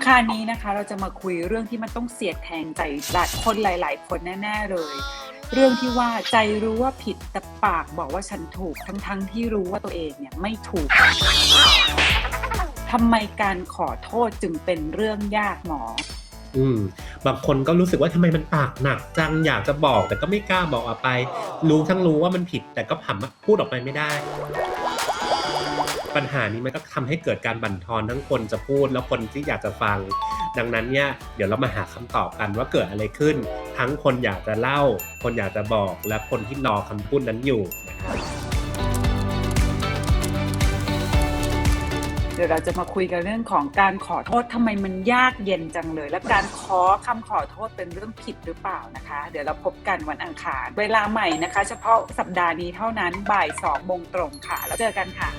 งคารนี้นะคะ เราจะมาคุยเรื่องที่มันต้องเสียดแทงใจหลายคนหลาย ๆ คนแน่ ๆ เลย เรื่องที่ว่าใจรู้ว่าผิดแต่ปากบอกว่าฉันถูกทั้งๆที่รู้ว่าตัวเองเนี่ยไม่ถูกทำไมการขอโทษจึงเป็นเรื่องยากหมอ อืม บางคนก็รู้สึกว่าทำไมมันปากหนักจังอยากจะบอกแต่ก็ไม่กล้าบอกออกไป รู้ทั้งรู้ว่ามันผิดแต่ก็ผัมพูดออกไปไม่ได้ ปัญหานี้มันก็ทำให้เกิดการบั่นทอนทั้งคนจะพูดแล้วคนที่อยากจะฟัง ดังนั้นเนี่ยเดี๋ยวเรามาหาคำตอบกันว่าเกิดอะไรขึ้น ทั้งคนอยากจะเล่า คนอยากจะบอกและคนที่รอคำพูดนั้นอยู่นะครับเดี๋ยวเราจะมาคุยกันเรื่องของการขอโทษทำไมมันยากเย็นจังเลย และการขอคำขอโทษเป็นเรื่องผิดหรือเปล่านะคะ เดี๋ยวเราพบกันวันอังคารเวลาใหม่นะคะ เฉพาะสัปดาห์นี้เท่านั้นบ่าย2โมงตรงค่ะ แล้วเจอกันค่ะ